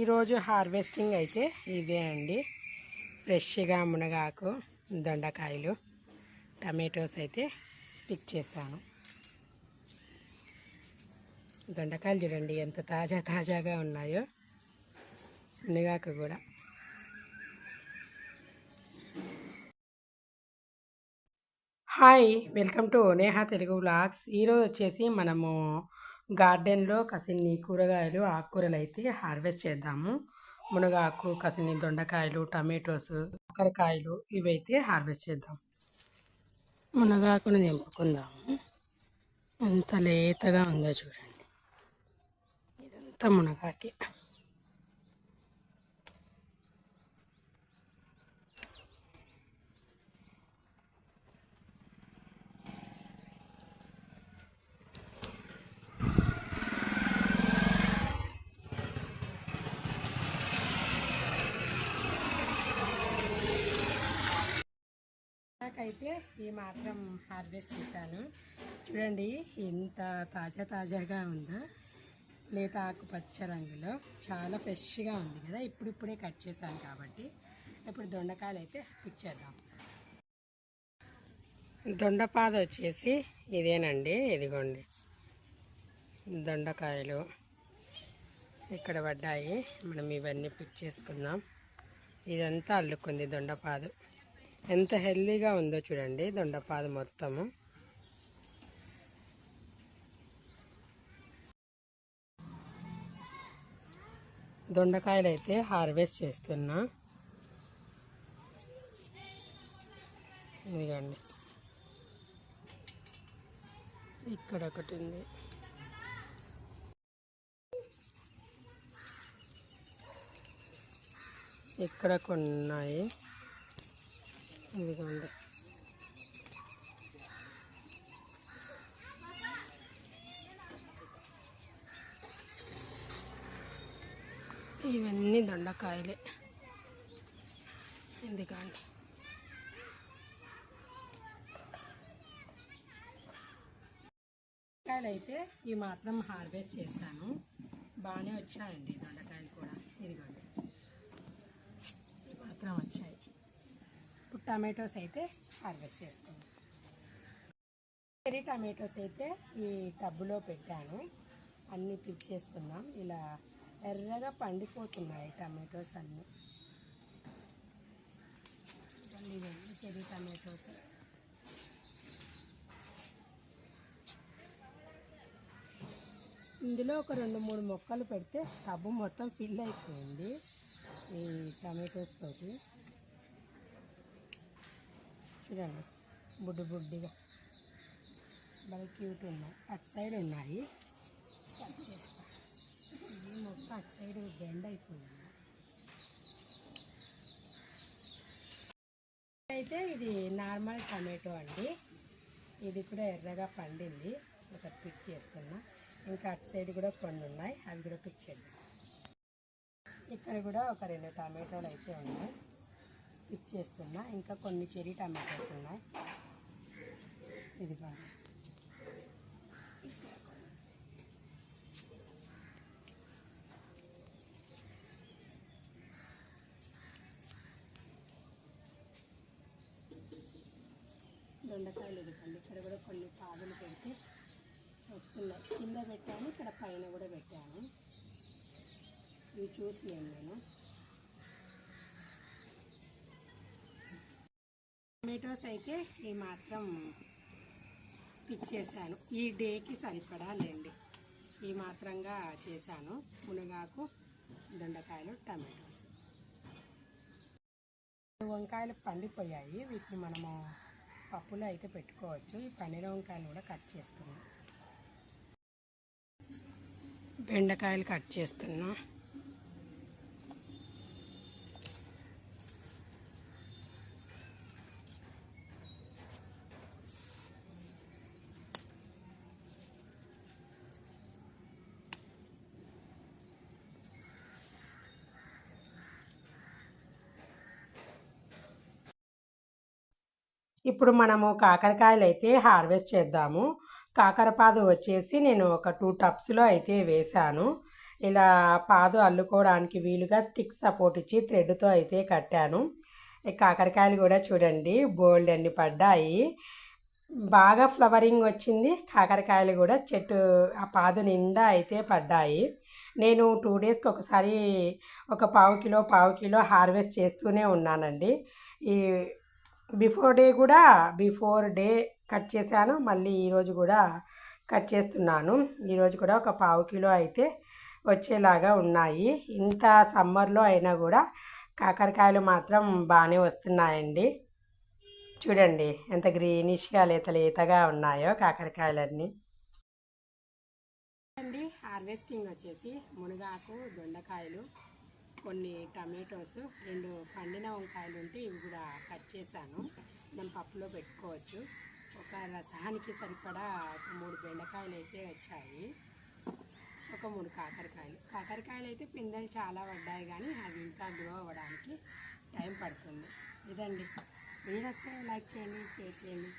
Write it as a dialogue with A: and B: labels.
A: ఈరోజు హార్వెస్టింగ్ అయితే ఇదే అండి. ఫ్రెష్గా మునగాకు దొండకాయలు టమాటోస్ అయితే పిక్ చేశాను. దొండకాయలు చూడండి ఎంత తాజా తాజాగా ఉన్నాయో. మునగాకు కూడా. Hi welcome to Neha Telugu blogs ఈరోజు వచ్చేసి మనము గార్డెన్లో కసిన్ని కూరగాయలు ఆకుకూరలు అయితే హార్వెస్ట్ చేద్దాము. మునగాకు కసిన్ని దొండకాయలు టమాటోస్ కాకరకాయలు ఇవైతే హార్వెస్ట్ చేద్దాం. మునగాకును నింపుకుందాము. ఎంత లేతగా ఉందో చూడండి. ఇదంతా మునగాకి. అయితే ఈ మాత్రం హార్వెస్ట్ చేశాను. చూడండి ఎంత తాజా తాజాగా ఉందో లేత ఆకుపచ్చ రంగులో చాలా ఫ్రెష్గా ఉంది కదా. ఇప్పుడిప్పుడే కట్ చేశాను కాబట్టి. ఇప్పుడు దొండకాయలు అయితే పిక్ చేద్దాం దొండపాద వచ్చేసి ఇదేనండి. ఇదిగోండి. దొండకాయలు ఇక్కడ పడ్డాయి. మనం ఇవన్నీ పిక్ చేసుకుందాం. ఇదంతా అల్లుకుంది దొండపాదు. ఎంత హెల్దీగా ఉందో చూడండి దొండపాదు మొత్తము. దొండకాయలు అయితే హార్వెస్ట్ చేస్తున్నా. ఇదిగోండి. ఇక్కడ ఒకటి ఉంది. ఇక్కడ కొన్ని ఉన్నాయి. ఇదిగోండి ఇవన్నీ దొండకాయలే. ఎందుకండి దొండకాయలు అయితే ఈ మాత్రం హార్వెస్ట్ చేశాను. బాగానే వచ్చాయండి దొండకాయలు కూడా. ఇదిగోండి. ఈ మాత్రం వచ్చాయి. టమాటోస్ అయితే హార్వెస్ట్ చేసుకున్నాం చెరీ టమాటోస్ అయితే ఈ టబ్బులో పెట్టాను. అన్నీ పిక్ చేసుకున్నాం ఇలా ఎర్రగా పండిపోతున్నాయి టమాటోస్ అన్నీ. ఇవన్నీ చెరీ టమాటోస్. ఇందులో ఒక రెండు మూడు మొక్కలు పెడితే టబ్బు మొత్తం ఫిల్ అయిపోయింది ఈ టమాటోస్ తోటి. చూడండి. బుడ్డి బుడ్డిగా. బాగా క్యూట్ ఉన్నాయి అటు సైడ్ ఉన్నాయి. కట్ చేస్తా. ఇది మొత్తం అటు సైడ్ బెండ్ అయిపోయింది. అయితే ఇది నార్మల్ టమాటో అండి. ఇది కూడా ఎర్రగా పండింది. ఒకటి పిక్ చేస్తున్నా. ఇంకా అటు సైడ్ కూడా కొన్ని ఉన్నాయి. అవి కూడా పిక్ చేద్దాం. ఇక్కడ కూడా ఒక రెండు టమాటోలు అయితే ఉన్నాయి. పిక్ చేస్తున్నా. ఇంకా కొన్ని చెరీ టమాటోస్ ఉన్నాయి. ఇది బాగా దొండకాయలు ఇదిగోండి. ఇక్కడ కూడా కొన్ని పాదులు పెడితే వస్తున్నాయి. కింద పెట్టాను ఇక్కడ పైన కూడా పెట్టాను. ఇవి చూసినాను నేను. టమాటోస్ అయితే ఈ మాత్రం పిచ్చేసాను ఈ డేకి సరిపడా లేండి. ఈ మాత్రంగా చేశాను. మునగాకు దొండకాయలు టమాటోస్. వంకాయలు పండిపోయాయి. వీటిని మనము పప్పులో అయితే పెట్టుకోవచ్చు. ఈ పన్నీర్ వంకాయలు కూడా కట్ చేస్తున్నాం. బెండకాయలు కట్ చేస్తున్నా. ఇప్పుడు మనము కాకరకాయలు అయితే హార్వెస్ట్ చేద్దాము. కాకరపాదు వచ్చేసి నేను ఒక టూ టప్స్లో అయితే వేశాను. ఇలా పాదు అల్లుకోవడానికి వీలుగా స్టిక్ సపోర్ట్ ఇచ్చి థ్రెడ్తో అయితే కట్టాను. ఈ కాకరకాయలు కూడా చూడండి బోల్డ్ అన్ని పడ్డాయి. బాగా ఫ్లవరింగ్ వచ్చింది. కాకరకాయలు కూడా చెట్టు ఆ పాదు నిండా అయితే పడ్డాయి. నేను టూ డేస్కి ఒకసారి ఒక పావు కిలో పావు కిలో హార్వెస్ట్ చేస్తూనే ఉన్నానండి. ఈ బిఫోర్ డే కూడా బిఫోర్ డే కట్ చేశాను. మళ్ళీ ఈరోజు కూడా కట్ చేస్తున్నాను. ఈరోజు కూడా ఒక పావు కిలో అయితే వచ్చేలాగా ఉన్నాయి. ఇంత సమ్మర్లో అయినా కూడా కాకరకాయలు మాత్రం బాగానే వస్తున్నాయండి. చూడండి ఎంత గ్రీనిష్గా లేత లేతగా ఉన్నాయో కాకరకాయలన్నీ. అండి హార్వెస్టింగ్ వచ్చేసి మునగాకు దొండకాయలు కొన్ని టమాటోస్ రెండు పండిన వంకాయలు ఉంటే ఇవి కూడా కట్ చేశాను. మనం పప్పులో పెట్టుకోవచ్చు. ఒక రసానికి సరిపడా ఒక మూడు బెండకాయలు అయితే వచ్చాయి. ఒక మూడు కాకరకాయలు. కాకరకాయలు అయితే పిందెలు చాలా పడ్డాయి కానీ అవి ఇంకా గ్రో అవ్వడానికి టైం పడుతుంది. ఇదండి. మీరు వస్తే లైక్ చేయండి షేర్ చేయండి.